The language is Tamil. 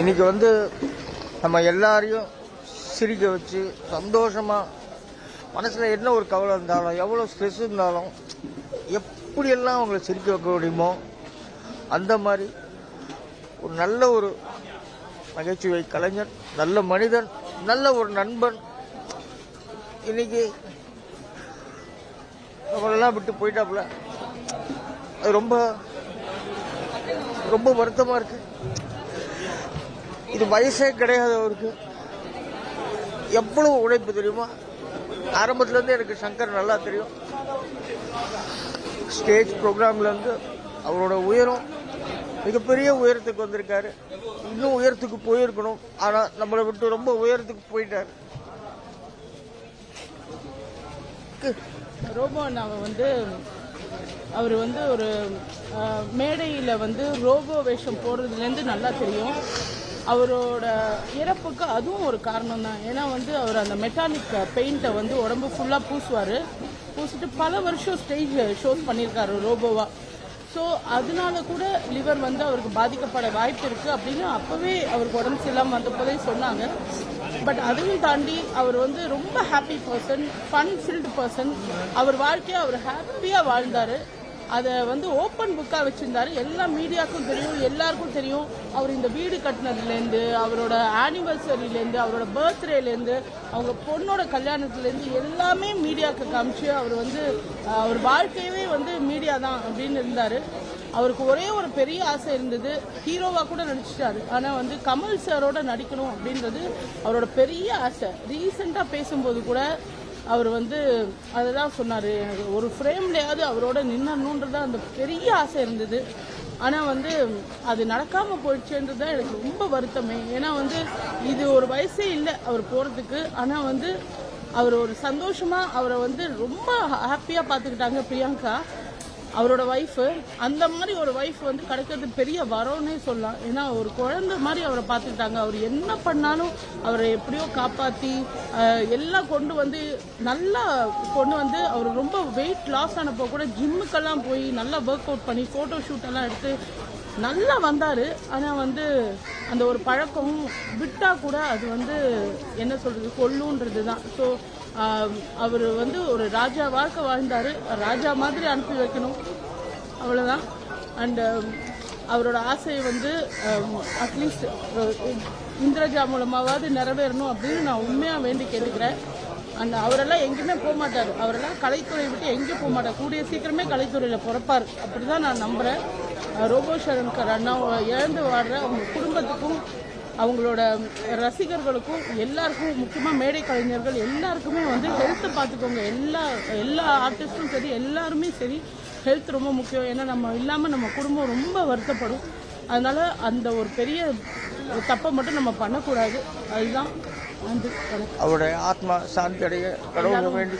இன்னைக்கு வந்து நம்ம எல்லாரையும் சிரிக்க வச்சு சந்தோஷமாக மனசில் என்ன ஒரு கவலை இருந்தாலும் எவ்வளோ ஸ்ட்ரெஸ் இருந்தாலும் எப்படியெல்லாம் அவங்களை சிரிக்க வைக்க முடியுமோ அந்த மாதிரி ஒரு நல்ல ஒரு நகைச்சுவை கலைஞர் நல்ல மனிதன் நல்ல ஒரு நண்பன் இன்னைக்கு அவங்களெல்லாம் விட்டு போயிட்டாப்புல. அது ரொம்ப ரொம்ப வருத்தமா இருக்கு. இது வயசே கிடையாது அவருக்கு. எவ்வளவு உழைப்பு தெரியுமா? ஆரம்பத்துல இருந்து எனக்கு சங்கர் நல்லா தெரியும். ஸ்டேஜ் ப்ரோக்ராம்ல இருந்து அவரோட உயரம் மிகப்பெரிய உயரத்துக்கு வந்திருக்காரு. இன்னும் உயரத்துக்கு போயிருக்கணும். ஆனா நம்மளை விட்டு ரொம்ப உயரத்துக்கு போயிட்டாரு. ரோபோ நாங்கள் வந்து அவர் வந்து ஒரு மேடையில் வந்து ரோபோ வேஷம் போடுறதுலேருந்து நல்லா தெரியும். அவரோட இறப்புக்கு அதுவும் ஒரு காரணம் தான். ஏன்னா வந்து அவர் அந்த மெட்டாலிக் பெயிண்ட்டை வந்து உடம்பு ஃபுல்லாக பூசுவார். பூசிட்டு பல வருஷம் ஸ்டேஜ் ஷோஸ் பண்ணியிருக்காரு ரோபோவாக ஸோ அதனால கூட லிவர் வந்து அவருக்கு பாதிக்கப்பட வாய்ப்பு இருக்குது அப்படின்னு அப்போவே அவருக்கு உடம்பு சரியில்லாமல் வந்தப்போதே சொன்னாங்க. பட் அதையும் தாண்டி அவர் வந்து ரொம்ப happy person fun filled person அவர் வாழ்க்கையை அவர் ஹாப்பியாக வாழ்ந்தார். அதை வந்து ஓப்பன் புக்காக வச்சுருந்தாரு. எல்லா மீடியாவுக்கும் தெரியும் எல்லாருக்கும் தெரியும். அவர் இந்த வீடு கட்டினதுலேருந்து அவரோட ஆனிவர்சரியிலேருந்து அவரோட பர்த்டேலேருந்து அவங்க பொண்ணோட கல்யாணத்துலேருந்து எல்லாமே மீடியாவுக்கு காமிச்சு அவர் வந்து அவர் வாழ்க்கையவே வந்து மீடியா தான் அப்படின்னு இருந்தார். அவருக்கு ஒரே ஒரு பெரிய ஆசை இருந்தது ஹீரோவாக கூட நடிச்சிட்டாரு. ஆனால் வந்து கமல் சாரோட நடிக்கணும் அப்படின்றது அவரோட பெரிய ஆசை. ரீசெண்டாக பேசும்போது கூட அவர் வந்து அதுதான் சொன்னார். ஒரு ஃப்ரேம்லையாவது அவரோட நின்னணுன்றது அந்த பெரிய ஆசை இருந்தது. ஆனால் வந்து அது நடக்காமல் போயிடுச்சுன்றது தான் எனக்கு ரொம்ப வருத்தமே. ஏன்னா வந்து இது ஒரு வயசே இல்லை அவர் போகிறதுக்கு ஆனால் வந்து அவர் ஒரு சந்தோஷமாக அவரை வந்து ரொம்ப ஹாப்பியாக பார்த்துக்கிட்டாங்க பிரியங்கா. அவரோட ஒய்ஃபு அந்த மாதிரி ஒரு ஒய்ஃப் வந்து கிடைக்கிறது பெரிய வரோன்னே சொல்லலாம். ஏன்னா ஒரு குழந்தை மாதிரி அவரை பார்த்துக்கிட்டாங்க. அவர் என்ன பண்ணாலும் அவரை எப்படியோ காப்பாற்றி எல்லாம் கொண்டு வந்து நல்லா கொண்டு வந்து அவர் ரொம்ப வெயிட் லாஸ் ஆனப்போ கூட ஜிம்முக்கெல்லாம் போய் நல்லா ஒர்க் அவுட் பண்ணி ஃபோட்டோ ஷூட் எல்லாம் எடுத்து நல்லா வந்தார். ஆனால் வந்து அந்த ஒரு பழக்கம் விட்டால் கூட அது வந்து என்ன சொல்கிறது கொல்லுன்றது தான் ஸோ அவர் வந்து ஒரு ராஜா வாழ்க்கை வாழ்ந்தார். ராஜா மாதிரி அனுப்பி வைக்கணும். அவ்வளோதான் அண்டு அவரோட ஆசையை வந்து அட்லீஸ்ட் இந்திரஜா மூலமாவது நிறைவேறணும் அப்படின்னு நான் உண்மையாக வேண்டி கேட்டுக்கிறேன். அந்த அவரெல்லாம் எங்கேயுமே போக மாட்டார். அவரெல்லாம் கலைத்துறை விட்டு எங்கேயும் போக மாட்டார். கூடிய சீக்கிரமே கலைத்துறையில் பிறப்பார். அப்படி தான் நான் நம்புகிறேன் ரோபோ சரண்கர் அண்ணா இழந்து வாடுற அவங்க குடும்பத்துக்கும் அவங்களோட ரசிகர்களுக்கும் எல்லாருக்கும் முக்கியமாக மேடை கலைஞர்கள் எல்லாருக்குமே வந்து ஹெல்த்தை பார்த்துக்கோங்க எல்லா எல்லா ஆர்டிஸ்ட்டும் சரி எல்லாருமே சரி ஹெல்த் ரொம்ப முக்கியம். ஏன்னா நம்ம இல்லாமல் நம்ம குடும்பம் ரொம்ப வருத்தப்படும். அதனால் அந்த ஒரு பெரிய தப்பை மட்டும் நம்ம பண்ணக்கூடாது. அதுதான் അവിടെ ആത്മ ശാന്തി അടയുക കടവുകൾ വേണ്ടി